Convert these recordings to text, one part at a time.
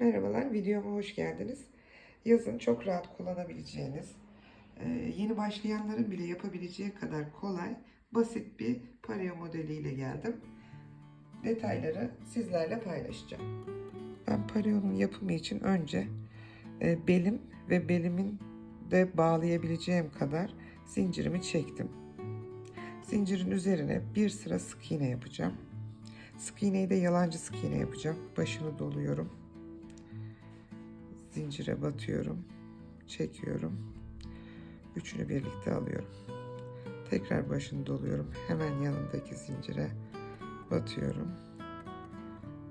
Merhabalar, videoma hoş geldiniz. Yazın çok rahat kullanabileceğiniz, e, yeni başlayanların bile yapabileceği kadar kolay, basit bir pareo modeliyle geldim. Detayları sizlerle paylaşacağım. Ben pareonun yapımı için önce e, belim ve belimin de bağlayabileceğim kadar zincirimi çektim. Zincirin üzerine bir sıra sık iğne yapacağım. Sık iğneyi de yalancı sık iğne yapacağım. Başını doluyorum. Zincire batıyorum. Çekiyorum. Üçünü birlikte alıyorum. Tekrar başını doluyorum. Hemen yanındaki zincire batıyorum.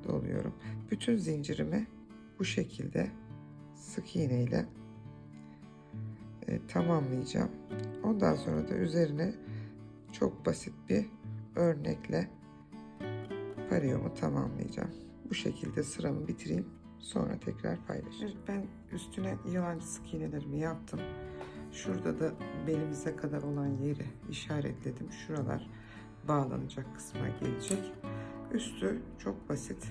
Doluyorum. Bütün zincirimi bu şekilde sık iğne ile e, tamamlayacağım. Ondan sonra da üzerine çok basit bir örnekle pareomu tamamlayacağım. Bu şekilde sıramı bitireyim. Sonra tekrar paylaşacağım. Ben üstüne yalancı sık iğnelerimi yaptım. Şurada da belimize kadar olan yeri işaretledim. Şuralar bağlanacak kısma gelecek. Üstü çok basit.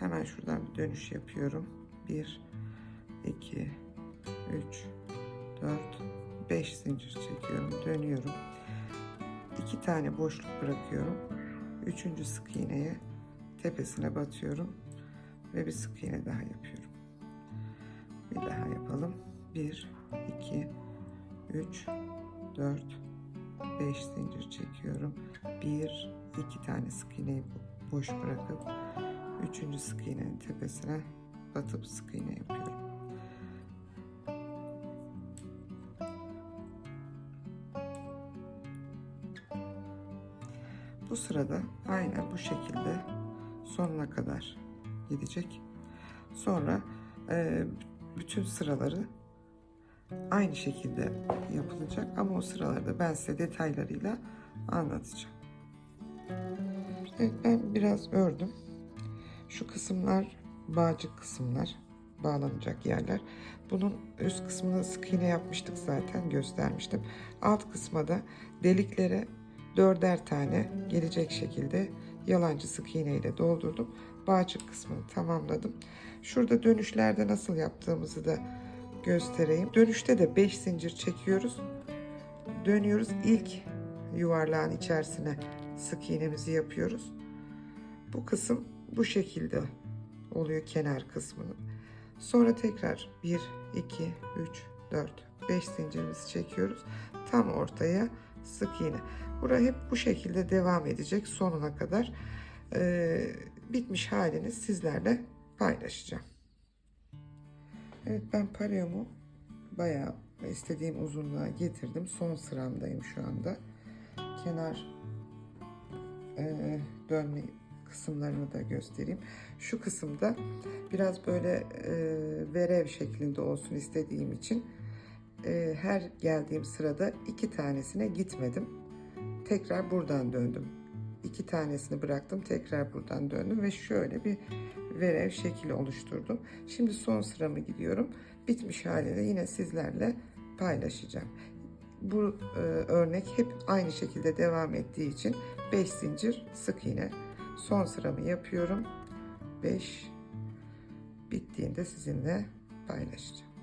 Hemen şuradan bir dönüş yapıyorum. 1, 2, 3, 4, 5 zincir çekiyorum. Dönüyorum. 2 tane boşluk bırakıyorum. Üçüncü sık iğneye tepesine batıyorum ve bir sık iğne daha yapıyorum. Bir daha yapalım. 1, 2, 3, 4, 5 zincir çekiyorum. 1, 2 tane sık iğneyi boş bırakıp üçüncü sık iğnenin tepesine batıp sık iğne yapıyorum. Bu sırada aynen bu şekilde sonuna kadar gidecek. Sonra e, bütün sıraları aynı şekilde yapılacak ama o sıralarda ben size detaylarıyla anlatacağım. Evet ben biraz ördüm. Şu kısımlar bağcık kısımlar, bağlanacak yerler. Bunun üst kısmına sık iğne yapmıştık zaten göstermiştim. Alt kısma da deliklere dörder tane gelecek şekilde yalancı sık iğne ile doldurdum. Bağcık kısmını tamamladım. Şurada dönüşlerde nasıl yaptığımızı da göstereyim. Dönüşte de 5 zincir çekiyoruz. Dönüyoruz. İlk yuvarlağın içerisine sık iğnemizi yapıyoruz. Bu kısım bu şekilde oluyor kenar kısmının. Sonra tekrar 1, 2, 3, 4, 5 zincirimizi çekiyoruz. Tam ortaya sık iğne. Bura hep bu şekilde devam edecek sonuna kadar. Ee, bitmiş halini sizlerle paylaşacağım. Evet ben pareomu bayağı istediğim uzunluğa getirdim. Son sıramdayım şu anda. Kenar e, dönme kısımlarını da göstereyim. Şu kısımda biraz böyle e, verev şeklinde olsun istediğim için e, her geldiğim sırada iki tanesine gitmedim. Tekrar buradan döndüm. İki tanesini bıraktım. Tekrar buradan döndüm ve şöyle bir verev şekli oluşturdum. Şimdi son sıramı gidiyorum. Bitmiş halini yine sizlerle paylaşacağım. Bu e, örnek hep aynı şekilde devam ettiği için 5 zincir sık iğne. Son sıramı yapıyorum. 5 bittiğinde sizinle paylaşacağım.